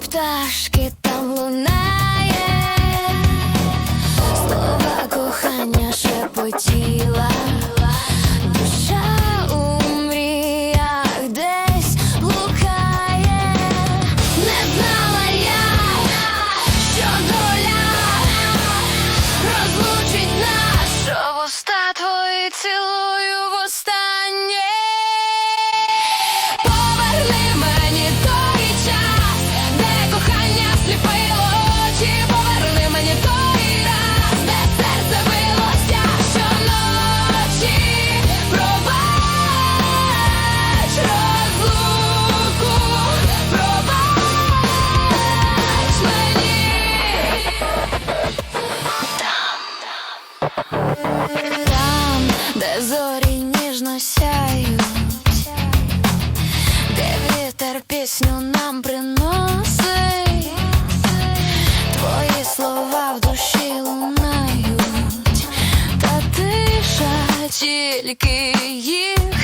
пташки там луна. зорі ніжно сяють, де вітер пісню нам приносить, твої слова в душі лунають, та тиша тільки їх.